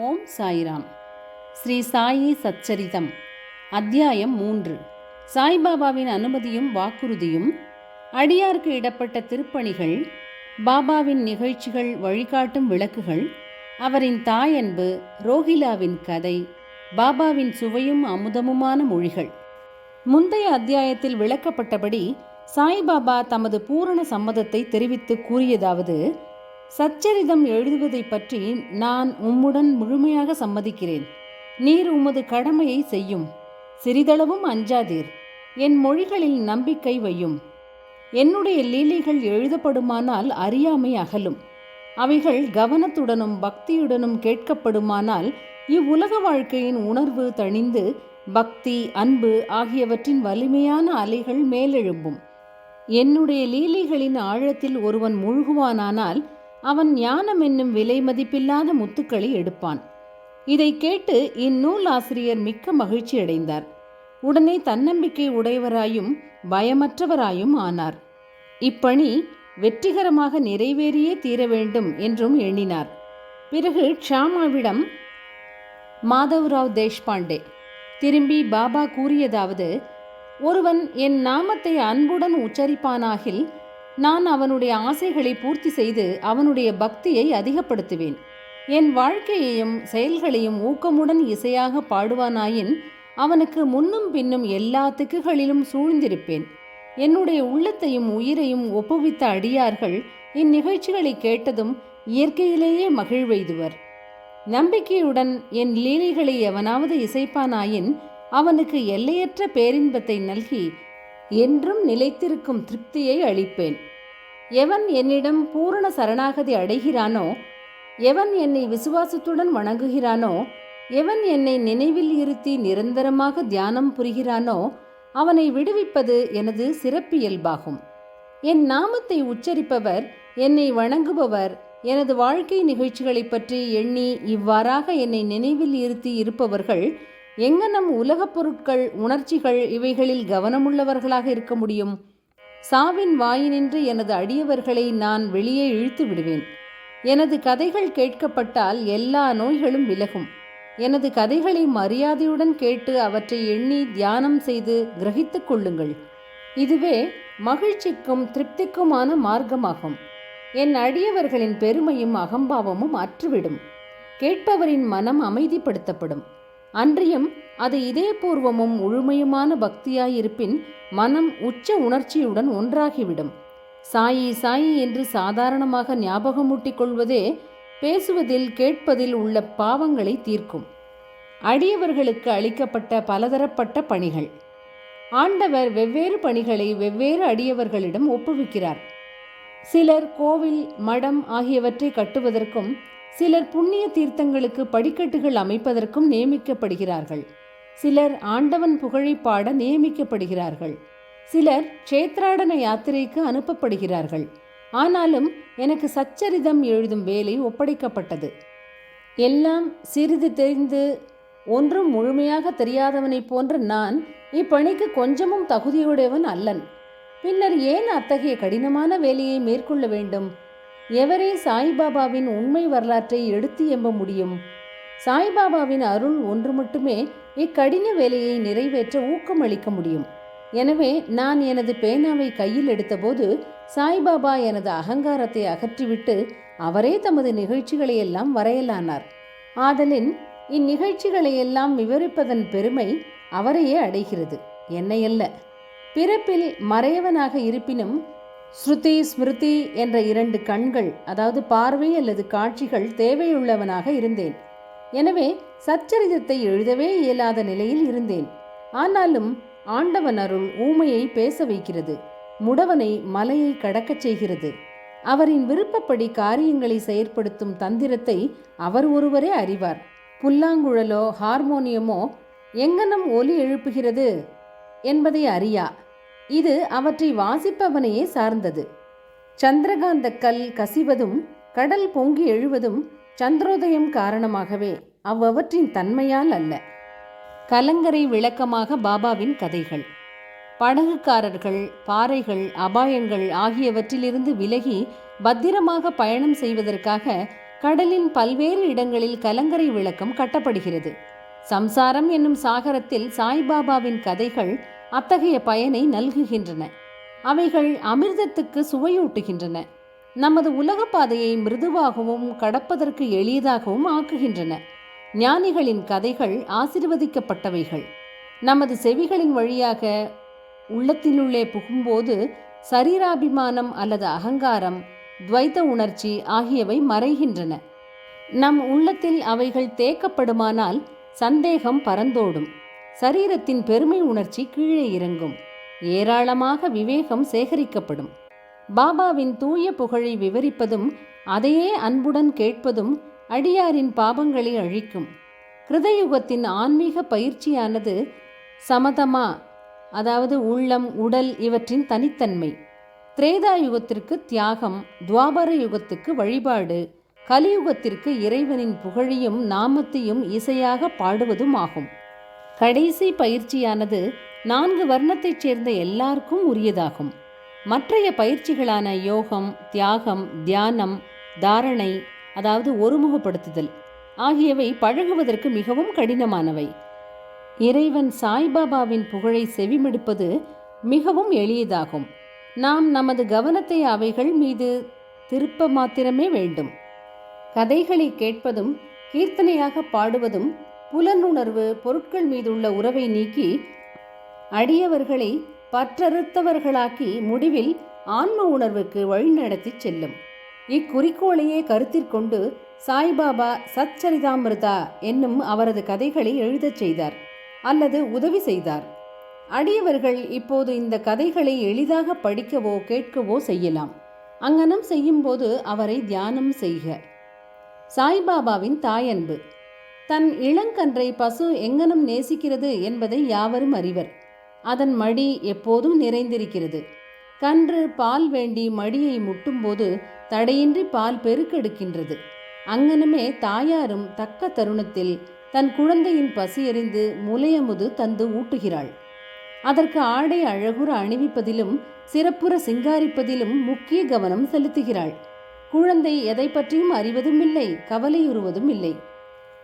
ஓம் சாய்ராம். ஸ்ரீ சாயி சச்சரிதம். அத்தியாயம் மூன்று. சாய்பாபாவின் அனுமதியும் வாக்குறுதியும் அடியாருக்கு இடப்பட்ட திருப்பணிகள் பாபாவின் நிகழ்ச்சிகள் வழிகாட்டும் விளக்குகள் அவரின் தாயன்பு ரோஹிலாவின் கதை பாபாவின் சுவையும் அமுதமுமான மொழிகள். முந்தைய அத்தியாயத்தில் விளக்கப்பட்டபடி சாய்பாபா தமது பூரண சம்மதத்தை தெரிவித்து கூறியதாவது சச்சரிதம் எழுதுவதை பற்றி நான் உம்முடன் முழுமையாக சம்மதிக்கிறேன். நீர் உமது கடமையை செய்யும். சிறிதளவும் அஞ்சாதீர். என் மொழிகளில் நம்பிக்கை வையும். என்னுடைய லீலைகள் எழுதப்படுமானால் அறியாமை அகலும். அவைகள் கவனத்துடனும் பக்தியுடனும் கேட்கப்படுமானால் இவ்வுலக வாழ்க்கையின் உணர்வு தணிந்து பக்தி அன்பு ஆகியவற்றின் வலிமையான அலைகள் மேலெழும்பும். என்னுடைய லீலைகளின் ஆழத்தில் ஒருவன் மூழ்குவானானால் அவன் ஞானம் என்னும் விலை மதிப்பில்லாத முத்துக்களை எடுப்பான். இதை கேட்டு இந்நூல் ஆசிரியர் மிக்க மகிழ்ச்சி அடைந்தார். உடனே தன்னம்பிக்கை உடையவராயும் பயமற்றவராயும் ஆனார். இப்பணி வெற்றிகரமாக நிறைவேறியே தீர வேண்டும் என்றும் எண்ணினார். பிறகு ஷாமாவிடம் மாதவ்ராவ் தேஷ்பாண்டே திரும்பி பாபா கூறியதாவது ஒருவன் என் நாமத்தை அன்புடன் உச்சரிப்பானாகில் நான் அவனுடைய ஆசைகளை பூர்த்தி செய்து அவனுடைய பக்தியை அதிகப்படுத்துவேன். என் வாழ்க்கையையும் செயல்களையும் ஊக்கமுடன் இசையாக பாடுவானாயின் அவனுக்கு முன்னும் பின்னும் எல்லா திக்குகளிலும் சூழ்ந்திருப்பேன். என்னுடைய உள்ளத்தையும் உயிரையும் ஒப்புவித்த அடியார்கள் இந்நிகழ்ச்சிகளை கேட்டதும் இயற்கையிலேயே மகிழ்வெய்துவர். நம்பிக்கையுடன் என் லீலைகளை எவனாவது இசைப்பானாயின் அவனுக்கு எல்லையற்ற பேரின்பத்தை நல்கி என்றும் நிலைத்திருக்கும் திருப்தியை அளிப்பேன். எவன் என்னிடம் பூரண சரணாகதி அடைகிறானோ எவன் என்னை விசுவாசத்துடன் வணங்குகிறானோ எவன் என்னை நினைவில் இருத்தி நிரந்தரமாக தியானம் புரிகிறானோ அவனை விடுவிப்பது எனது சிறப்பியல்பாகும் என் நாமத்தை உச்சரிப்பவர் என்னை வணங்குபவர் எனது வாழ்க்கை நிகழ்ச்சிகளை பற்றி எண்ணி இவ்வாறாக என்னை நினைவில் இருத்தி இருப்பவர்கள் எங்கனம் உலகப் பொருட்கள் உணர்ச்சிகள் இவைகளில் கவனமுள்ளவர்களாக இருக்க முடியும்? சாவின் வாயினின்று எனது அடியவர்களை நான் வெளியே இழுத்து விடுவேன். எனது கதைகள் கேட்கப்பட்டால் எல்லா நோய்களும் விலகும். எனது கதைகளை மரியாதையுடன் கேட்டு அவற்றை எண்ணி தியானம் செய்து கிரகித்துக் கொள்ளுங்கள். இதுவே மகிழ்ச்சிக்கும் திருப்திக்குமான மார்க்கமாகும். என் அடியவர்களின் பெருமையும் அகம்பாவமும் அற்றுவிடும். கேட்பவரின் மனம் அமைதிப்படுத்தப்படும். அன்றியும் அது இதயபூர்வமும் முழுமையுமான பக்தியாயிருப்பின் மனம் உச்ச உணர்ச்சியுடன் ஒன்றாகிவிடும். சாயி சாயி என்று சாதாரணமாக ஞாபகமூட்டிக் கொள்வதே பேசுவதில் கேட்பதில் உள்ள பாவங்களை தீர்க்கும். அடியவர்களுக்கு அளிக்கப்பட்ட பலதரப்பட்ட பணிகள். ஆண்டவர் வெவ்வேறு பணிகளை வெவ்வேறு அடியவர்களிடம் ஒப்புவிக்கிறார். சிலர் கோவில் மடம் ஆகியவற்றை கட்டுவதற்கும் சிலர் புண்ணிய தீர்த்தங்களுக்கு படிக்கட்டுகள் அமைப்பதற்கும் நியமிக்கப்படுகிறார்கள். சிலர் ஆண்டவன் புகழை பாட நியமிக்கப்படுகிறார்கள். சிலர் க்ஷேத்ராடன யாத்திரைக்கு அனுப்பப்படுகிறார்கள். ஆனாலும் எனக்கு சச்சரிதம் எழுதும் வேலை ஒப்படைக்கப்பட்டது. எல்லாம் சிறிது தெரிந்து ஒன்றும் முழுமையாக தெரியாதவனைப் போன்ற நான் இப்பணிக்கு கொஞ்சமும் தகுதியுடையவன் அல்லன். பின்னர் ஏன் அத்தகைய கடினமான வேலையை மேற்கொள்ள வேண்டும்? எவரே சாய்பாபாவின் உண்மை வரலாற்றை எடுத்து எம்ப முடியும்? சாய்பாபாவின் அருள் ஒன்று மட்டுமே இக்கடின வேலையை நிறைவேற்ற ஊக்கமளிக்க முடியும். எனவே நான் எனது பேனாவை கையில் எடுத்தபோது சாய்பாபா எனது அகங்காரத்தை அகற்றிவிட்டு அவரே தமது நிகழ்ச்சிகளை எல்லாம் வரையலானார். ஆதலின் இந்நிகழ்ச்சிகளை எல்லாம் விவரிப்பதன் பெருமை அவரையே அடைகிறது. என்னையல்ல. பிறப்பில் மறையவனாக இருப்பினும் ஸ்ருதி ஸ்மிருதி என்ற இரண்டு கண்கள் அதாவது பார்வை அல்லது காட்சிகள் தேவையுள்ளவனாக இருந்தேன். எனவே சச்சரிதத்தை எழுதவே இயலாத நிலையில் இருந்தேன். ஆனாலும் ஆண்டவன் அருள் ஊமையை பேச வைக்கிறது. முடவனை மலையை கடக்கச் செய்கிறது. அவரின் விருப்பப்படி காரியங்களை செயற்படுத்தும் தந்திரத்தை அவர் ஒருவரே அறிவார். புல்லாங்குழலோ ஹார்மோனியமோ எங்கனம் ஒலி எழுப்புகிறது என்பதை அறியா. இது அவற்றை வாசிப்பவனையே சார்ந்தது. சந்திரகாந்த கல் கசிவதும் கடல் பொங்கி எழுவதும் சந்திரோதயம் காரணமாகவே அவ்வவற்றின் தன்மையால் அல்ல. கலங்கரை விளக்கமாக பாபாவின் கதைகள். படகுக்காரர்கள் பாறைகள் அபாயங்கள் ஆகியவற்றிலிருந்து விலகி பத்திரமாக பயணம் செய்வதற்காக கடலின் பல்வேறு இடங்களில் கலங்கரை விளக்கம் கட்டப்படுகிறது. சம்சாரம் என்னும் சாகரத்தில் சாய்பாபாவின் கதைகள் அத்தகைய பயனை நல்குகின்றன. அவைகள் அமிர்தத்துக்கு சுவையூட்டுகின்றன. நமது உலக பாதையை மிருதுவாகவும் கடப்பதற்கு எளியதாகவும் ஆக்குகின்றன. ஞானிகளின் கதைகள் ஆசிர்வதிக்கப்பட்டவைகள். நமது செவிகளின் வழியாக உள்ளத்தினுள்ளே புகும்போது சரீராபிமானம் அல்லது அகங்காரம் துவைத்த உணர்ச்சி ஆகியவை மறைகின்றன. நம் உள்ளத்தில் அவைகள் தேக்கப்படுமானால் சந்தேகம் பறந்தோடும் சரீரத்தின் பெருமை உணர்ச்சி கீழே இறங்கும். ஏராளமாக விவேகம் சேகரிக்கப்படும். பாபாவின் தூய புகழை விவரிப்பதும் அதையே அன்புடன் கேட்பதும் அடியாரின் பாபங்களை அழிக்கும். கிருதயுகத்தின் ஆன்மீக பயிற்சியானது சமதமா அதாவது உள்ளம் உடல் இவற்றின் தனித்தன்மை. திரேதா யுகத்திற்கு தியாகம் துவாபர யுகத்துக்கு வழிபாடு கலியுகத்திற்கு இறைவனின் புகழையும் நாமத்தையும் இசையாக பாடுவதும் ஆகும் கடைசி பயிற்சியானது நான்கு வர்ணத்தைச் சேர்ந்த எல்லாருக்கும் உரியதாகும். மற்றைய பயிற்சிகளான யோகம் தியாகம் தியானம் தாரணை அதாவது ஒருமுகப்படுத்துதல் ஆகியவை பழகுவதற்கு மிகவும் கடினமானவை. இறைவன் சாய்பாபாவின் புகழை செவிமடுப்பது மிகவும் எளியதாகும். நாம் நமது கவனத்தை அவைகள் மீது திருப்ப மாத்திரமே வேண்டும். கதைகளை கேட்பதும் கீர்த்தனையாக பாடுவதும் புலனுணர்வு பொருட்கள் மீதுள்ள உறவை நீக்கி அடியவர்களை பற்றறுத்தவர்களாக்கி முடிவில் ஆன்ம உணர்வுக்கு வழிநடத்தி செல்லும். இக்குறிக்கோளையே கருத்திற்கொண்டு சாய்பாபா சச்சரிதாமிருதா என்னும் அவரது கதைகளை எழுதச் செய்தார் அல்லது உதவி செய்தார். அடியவர்கள் இப்போது இந்த கதைகளை எளிதாக படிக்கவோ கேட்கவோ செய்யலாம். அங்கனம் செய்யும்போது அவரை தியானம் செய்க. சாய்பாபாவின் தாயன்பு. தன் இளங்கன்றை பசு எங்கனம் நேசிக்கிறது என்பதை யாவரும் அறிவர். அதன் மடி எப்போதும் நிறைந்திருக்கிறது. கன்று பால் வேண்டி மடியை முட்டும்போது தடையின்றி பால் பெருக்கெடுக்கின்றது. அங்கனமே தாயாரும் தக்க தருணத்தில் தன் குழந்தையின் பசியறிந்து முலையமுது தந்து ஊட்டுகிறாள். அதற்கு ஆடை அழகுற அணிவிப்பதிலும் சிறப்புற சிங்காரிப்பதிலும் முக்கிய கவனம் செலுத்துகிறாள். குழந்தை எதை பற்றியும் அறிவதும் இல்லை கவலையுறுவதும் இல்லை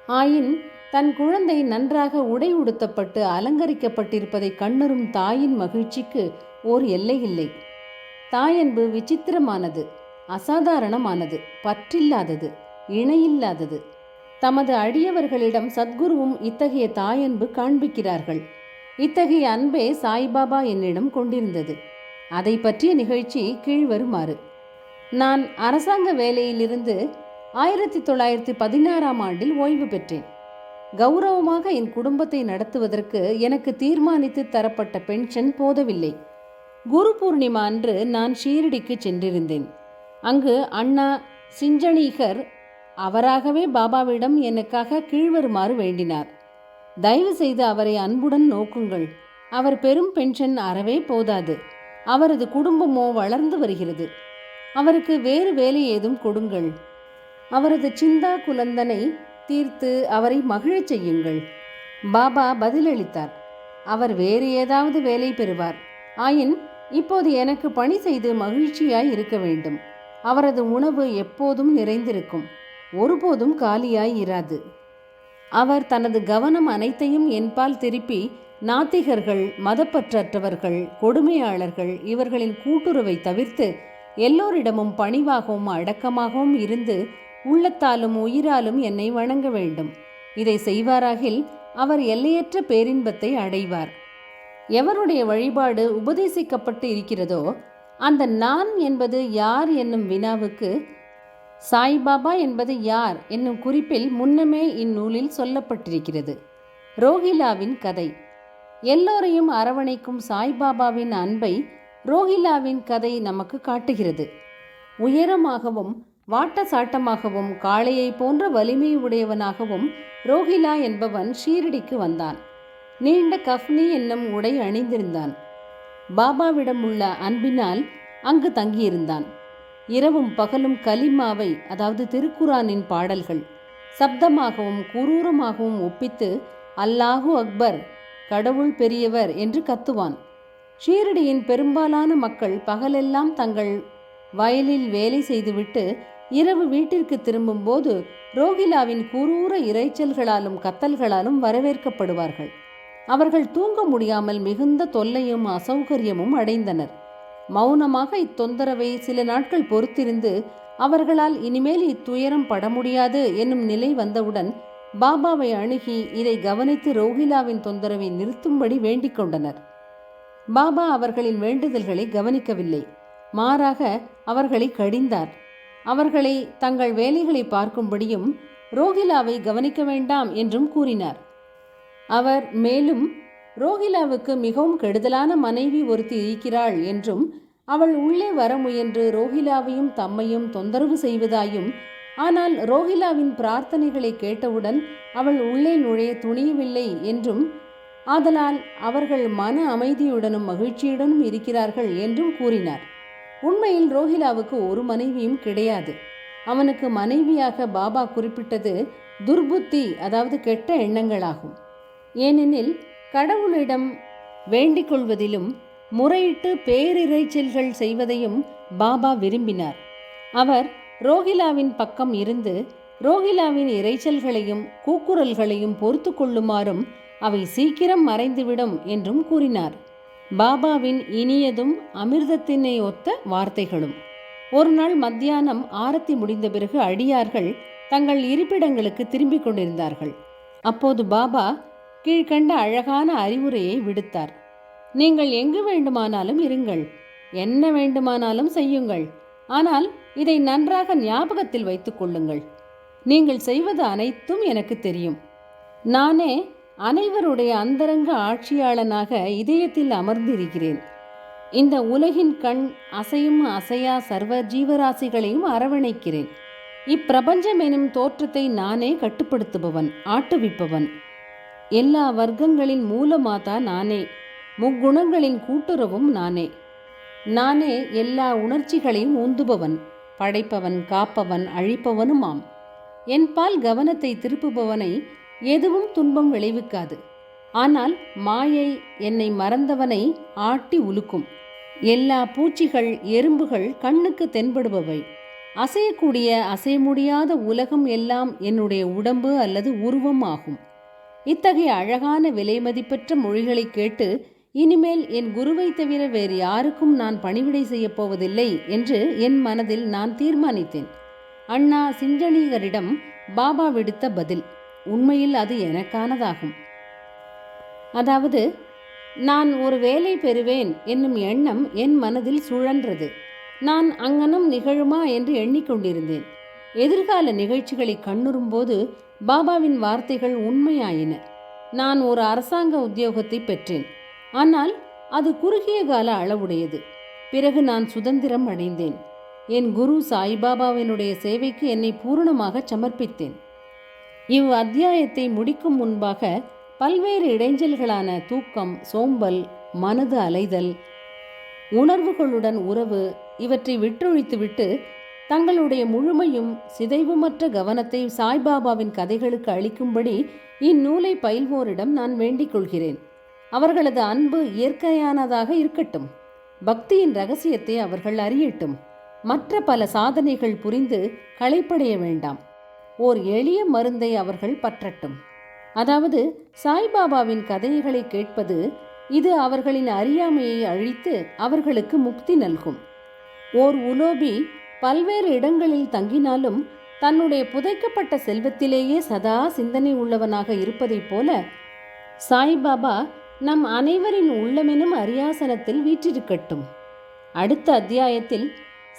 ஆயின் தன் குழந்தை நன்றாக உடை உடுத்தப்பட்டு அலங்கரிக்கப்பட்டிருப்பதை கண்ணுறும் தாயின் மகிழ்ச்சிக்கு ஓர் எல்லை இல்லை தாயன்பு விசித்திரமானது அசாதாரணமானது பற்றில்லாதது இணையில்லாதது. தமது அடியவர்களிடம் சத்குருவும் இத்தகைய தாயன்பு காண்பிக்கிறார்கள். இத்தகைய அன்பே சாய்பாபா என்னிடம் கொண்டிருந்தது. அதை பற்றிய நிகழ்ச்சி கீழ்வருமாறு நான் அரசாங்க வேலையிலிருந்து ஆயிரத்தி தொள்ளாயிரத்தி பதினாறாம் ஆண்டில் ஓய்வு பெற்றேன். கௌரவமாக என் குடும்பத்தை நடத்துவதற்கு எனக்கு தீர்மானித்து தரப்பட்ட பென்ஷன் போதவில்லை. குரு பூர்ணிமா அன்று நான் ஷீரடிக்கு சென்றிருந்தேன். அங்கு அண்ணா சிஞ்சனீகர் அவராகவே பாபாவிடம் எனக்காக கீழ்வருமாறு வேண்டினார். தயவு செய்து அவரை அன்புடன் நோக்குங்கள். அவர் பெரும் பென்ஷன் அறவே போதாது. அவரது குடும்பமோ வளர்ந்து வருகிறது. அவருக்கு வேறு வேலை ஏதும் கொடுங்கள். அவரது சிந்தா குலந்தனை தீர்த்து அவரை மகிழச் செய்யுங்கள். பாபா பதிலளித்தார். அவர் வேறு ஏதாவது வேலை பெறுவார். ஆயின் இப்போது எனக்கு பணி செய்து மகிழ்ச்சியாய் இருக்க வேண்டும். அவரது உணவு எப்போதும் நிறைந்திருக்கும். ஒருபோதும் காலியாய் இராது. அவர் தனது கவனம் அனைத்தையும் என்பால் திருப்பி நாத்திகர்கள் மதப்பற்றற்றவர்கள் கொடுமையாளர்கள் இவர்களின் கூட்டுறவை தவிர்த்து எல்லோரிடமும் பணிவாகவும் அடக்கமாகவும் இருந்து உள்ளத்தாலும் உயிராலும் என்னை வணங்க வேண்டும். இதை செய்வாராகில் அவர் எல்லையற்ற பேரின்பத்தை அடைவார். எவருடைய வழிபாடு உபதேசிக்கப்பட்டு இருக்கிறதோ அந்த நான் என்பது யார் என்னும் வினாவுக்கு சாய்பாபா என்பது யார் என்னும் குறிப்பில் முன்னமே இந்நூலில் சொல்லப்பட்டிருக்கிறது. ரோஹிலாவின் கதை. எல்லோரையும் அரவணைக்கும் சாய்பாபாவின் அன்பை ரோஹிலாவின் கதை நமக்கு காட்டுகிறது. உயரமாகவும் வாட்ட சாட்டமாகவும் காளையை போன்ற வலிமை உடையவனாகவும் ரோஹிலா என்பவன் ஷீரடிக்கு வந்தான். நீண்ட கஃப்னி என்னும் உடை அணிந்திருந்தான். பாபாவிடம் உள்ள அன்பினால் அங்கு தங்கியிருந்தான். இரவும் பகலும் கலிமாவை அதாவது திருக்குரானின் பாடல்கள் சப்தமாகவும் குரூரமாகவும் ஒப்பித்து அல்லாஹு அக்பர் கடவுள் பெரியவர் என்று கத்துவான். ஷீரடியின் பெரும்பாலான மக்கள் பகலெல்லாம் தங்கள் வயலில் வேலை செய்துவிட்டு இரவு வீட்டிற்கு திரும்பும்போது ரோகிலாவின் குரூர இரைச்சல்களாலும் கத்தல்களாலும் வரவேற்கப்படுவார்கள். அவர்கள் தூங்க முடியாமல் மிகுந்த தொல்லையும் அசௌகரியமும் அடைந்தனர். மௌனமாக இத்தொந்தரவை சில நாட்கள் பொறுத்திருந்து அவர்களால் இனிமேல் இத்துயரம் பட முடியாது என்னும் நிலை வந்தவுடன் பாபாவை அணுகி இதை கவனித்து ரோஹிலாவின் தொந்தரவை நிறுத்தும்படி வேண்டிக் கொண்டனர். பாபா அவர்களின் வேண்டுதல்களை கவனிக்கவில்லை. மாறாக அவர்களை கடிந்தார். அவர்களை தங்கள் வேலைகளை பார்க்கும்படியும் ரோஹிலாவை கவனிக்க வேண்டாம் என்றும் கூறினார். அவர் மேலும் ரோஹிலாவுக்கு மிகவும் கெடுதலான மனைவி ஒருத்தி இருக்கிறாள் என்றும் அவள் உள்ளே வர முயன்று ரோஹிலாவையும் தம்மையும் தொந்தரவு செய்வதாயும் ஆனால் ரோஹிலாவின் பிரார்த்தனைகளை கேட்டவுடன் அவள் உள்ளே நுழைய துணியவில்லை என்றும் ஆதலால் அவர்கள் மன அமைதியுடனும் மகிழ்ச்சியுடனும் இருக்கிறார்கள் என்றும் கூறினார். உண்மையில் ரோஹிலாவுக்கு ஒரு மனைவியும் கிடையாது. அவனுக்கு மனைவியாக பாபா குறிப்பிட்டது துர்புத்தி அதாவது கெட்ட எண்ணங்களாகும். ஏனெனில் கடவுளிடம் வேண்டிக் கொள்வதிலும் முறையிட்டு பேரிரைச்சல்கள் செய்வதையும் பாபா விரும்பினார். அவர் ரோஹிலாவின் பக்கம் இருந்து ரோஹிலாவின் இரைச்சல்களையும் கூக்குரல்களையும் பொறுத்து கொள்ளுமாறும் அவை சீக்கிரம் மறைந்துவிடும் என்றும் கூறினார். பாபாவின் இனியதும் அமிர்தத்தினை ஒத்த வார்த்தைகளும். ஒரு நாள் மத்தியானம் ஆரத்தி முடிந்த பிறகு அடியார்கள் தங்கள் இருப்பிடங்களுக்கு திரும்பிக் கொண்டிருந்தார்கள். அப்போது பாபா கீழ்கண்ட அழகான அறிவுரையை விடுத்தார். நீங்கள் எங்கு வேண்டுமானாலும் இருங்கள். என்ன வேண்டுமானாலும் செய்யுங்கள். ஆனால் இதை நன்றாக ஞாபகத்தில் வைத்துக் கொள்ளுங்கள். நீங்கள் செய்வது அனைத்தும் எனக்கு தெரியும். நானே அனைவருடைய அந்தரங்க ஆட்சியாளனாக இதயத்தில் அமர்ந்திருக்கிறேன். இந்த உலகின் கண் அசையும் அசையா சர்வ ஜீவராசிகளையும் அரவணைக்கிறேன். இப்பிரபஞ்சம் எனும் தோற்றத்தை நானே கட்டுப்படுத்துபவன் ஆட்டுவிப்பவன். எல்லா வர்க்கங்களின் மூலமாதா நானே முக்குணங்களின் கூட்டுறவும் நானே. நானே எல்லா உணர்ச்சிகளையும் உந்துபவன் படைப்பவன் காப்பவன் அழிப்பவனுமாம். என்பால் கவனத்தை திருப்புபவனை எதுவும் துன்பம் விளைவிக்காது. ஆனால் மாயை என்னை மறந்தவனை ஆட்டி உலுக்கும். எல்லா பூச்சிகள் எறும்புகள் கண்ணுக்கு தென்படுபவை. அசையக்கூடிய அசைய முடியாத உலகம் எல்லாம் என்னுடைய உடம்பு அல்லது உருவம் ஆகும். இத்தகைய அழகான விலைமதிப்பற்ற மொழிகளை கேட்டு இனிமேல் என் குருவை தவிர வேறு யாருக்கும் நான் பணிவிடை செய்யப் போவதில்லை என்று என் மனதில் நான் தீர்மானித்தேன். அண்ணா சிஞ்சனீகரிடம் பாபா விடுத்த பதில். உண்மையில் அது எனக்கானதாகும். அதாவது நான் ஒரு வேலை பெறுவேன் என்னும் எண்ணம் என் மனதில் சுழன்றது. நான் அங்கனம் நிகழுமா என்று எண்ணிக்கொண்டிருந்தேன். எதிர்கால நிகழ்ச்சிகளை கண்ணுறும்போது பாபாவின் வார்த்தைகள் உண்மையாயின. நான் ஒரு அரசாங்க உத்தியோகத்தை பெற்றேன். ஆனால் அது குறுகிய கால அளவுடையது. பிறகு நான் சுதந்திரம் அடைந்தேன். என் குரு சாய்பாபாவினுடைய சேவைக்கு என்னை பூரணமாக சமர்ப்பித்தேன். இவ் அத்தியாயத்தை முடிக்கும் முன்பாக பல்வேறு இடைஞ்சல்களான தூக்கம் சோம்பல் மனது அலைதல் உணர்வுகளுடன் உறவு இவற்றை விட்டொழித்துவிட்டு தங்களுடைய முழுமையும் சிதைவுமற்ற கவனத்தை சாய்பாபாவின் கதைகளுக்கு அளிக்கும்படி இந்நூலை பயில்வோரிடம் நான் வேண்டிக் கொள்கிறேன். அவர்களது அன்பு இயற்கையானதாக இருக்கட்டும். பக்தியின் ரகசியத்தை அவர்கள் அறியட்டும். மற்ற பல சாதனைகள் புரிந்து களைப்படைய வேண்டாம். ஓர் எளிய மருந்தை அவர்கள் பற்றட்டும். அதாவது சாய்பாபாவின் கதைகளை கேட்பது இது அவர்களின் அறியாமையை அழித்து அவர்களுக்கு முக்தி நல்கும். ஓர் உலோபி பல்வேறு இடங்களில் தங்கினாலும் தன்னுடைய புதைக்கப்பட்ட செல்வத்திலேயே சதா சிந்தனை உள்ளவனாக இருப்பதைப் போல சாய்பாபா நம் அனைவரின் உள்ளமெனும் அரியாசனத்தில் வீற்றிருக்கட்டும். அடுத்த அத்தியாயத்தில்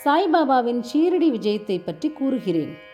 சாய்பாபாவின் ஷீரடி விஜயத்தை பற்றி கூறுகிறேன்.